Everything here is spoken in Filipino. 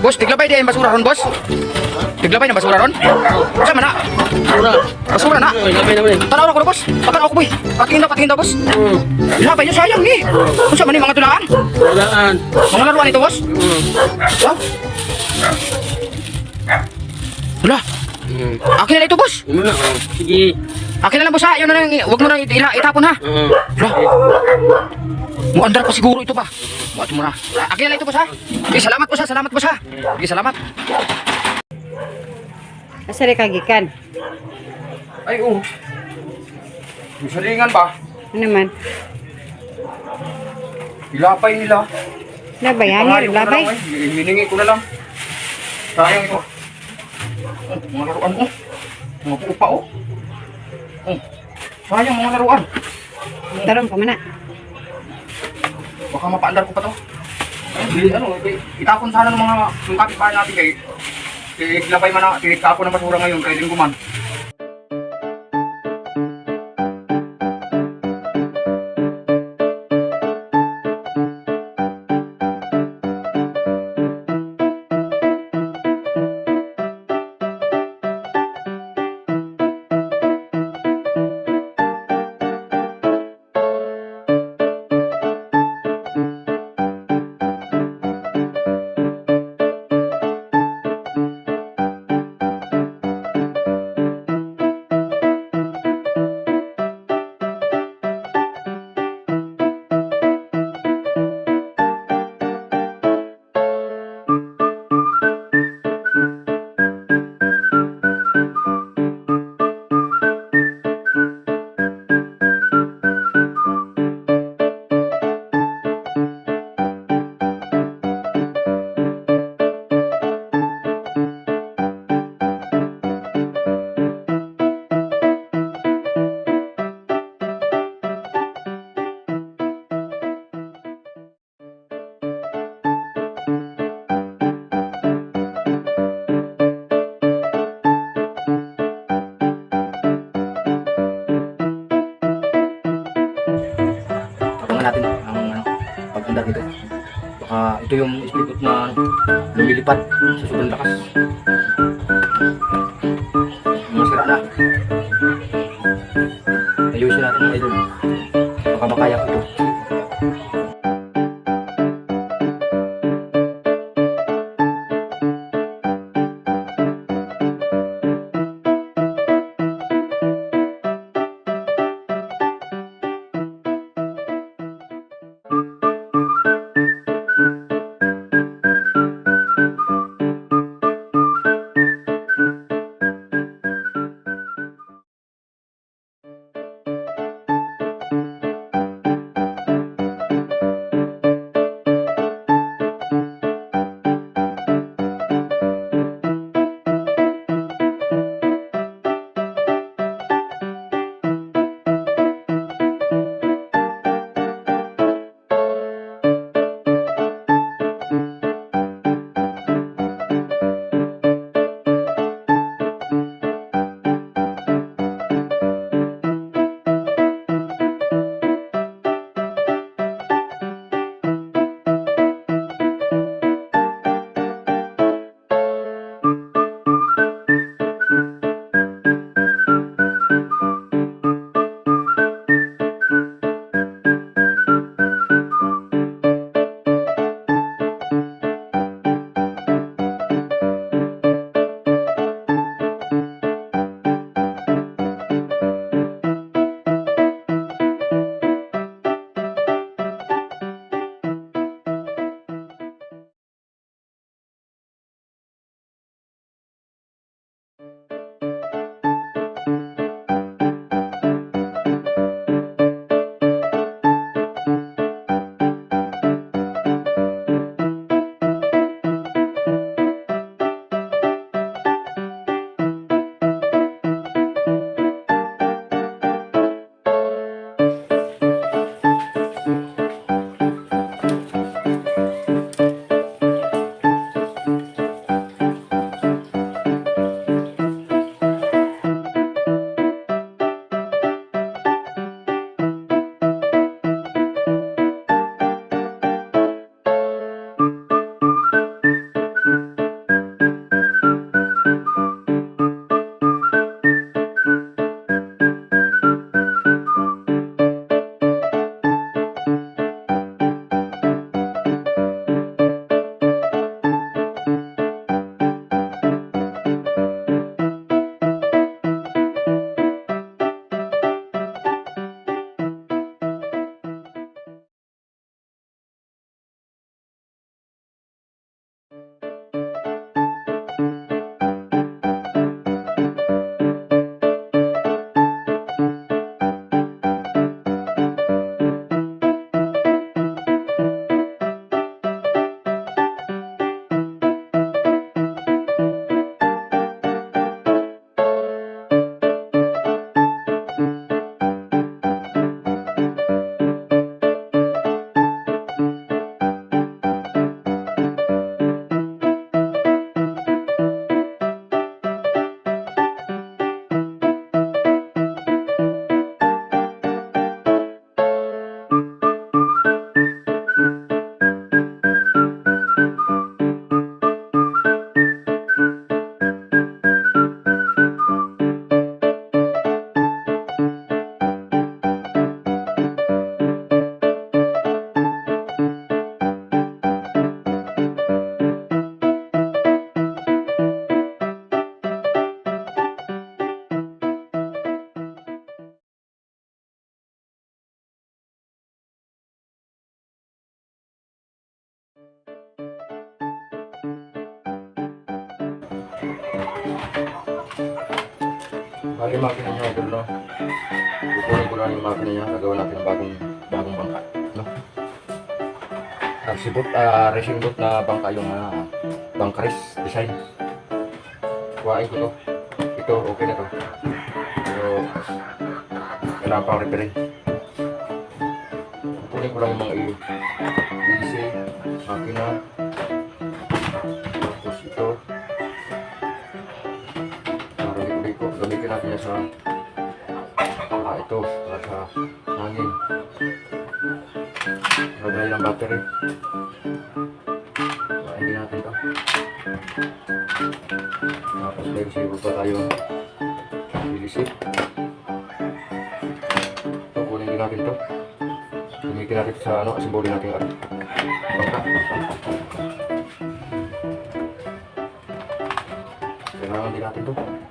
Boss, tiglabay di ang basura ron, boss. Tiglabay na basura ron. Sa mana? Mura. Basura na. Gamay naman eh. Tanaw na ko na, boss. Tanaw ko, boy. Patingin daw, patingin daw, boss. Hmm. Labay niyo sayang ni. Kung sa man yung mga tulaan. Walaan. Mga laruan ito, boss. Hmm. Ha? Wala. Hmm. Akin na ito, boss. Na? Oh. Sige. Akin na lang, boss, ha. Yun na lang. Huwag mo na ila, itapon, ha. Oo. Wala. Muandar pa siguro ito ba? Buat mo na. Akin na lang ito, boss, ha. Okay, salamat, boss, ha. Salamat, boss, ha. Okay, salamat. Asa rin kagikan? Ay, oh. Yung salingan ba? Ano man? Ilapay nila. Labay, hangin, ko na labay. lang, eh. Hiningi ko na lang. Sayang ito. Oh, mga laruan ko. Mga pupa, oh. Oh. Sayang mga laruan. Tarong ka mana. Baka mapaandar ko pa to. Hindi, ano, eh, itapon sana ng mga ng kapitbahay natin kay kay labay man na, kay kapon ng basura ngayon, kay lingguman. Abangan ito yung speedboat na lumilipad sa sobrang lakas. Masira na. Ayusin natin idol. Baka makaya ko yung makina niya, idol, no? Kukunin ko lang yung makina niya, gagawa natin ng bagong, bagong bangka, no? Racing boat, ah, racing boat na bangka yung uh, bangkaris design. Kuhain ko to. Ito, okay na to. Pero, kailangan pang repair Kukunin ko lang yung mga. EDC, makina, Gamitin natin sa ah, ito, sa hangin. Lagay ng battery. Lagay natin ito. Tapos may receiver pa tayo. Ilisip. Ito, kunin din natin ito. Gamitin natin sa ano, asimboli natin bangka. Kailangan din natin ito.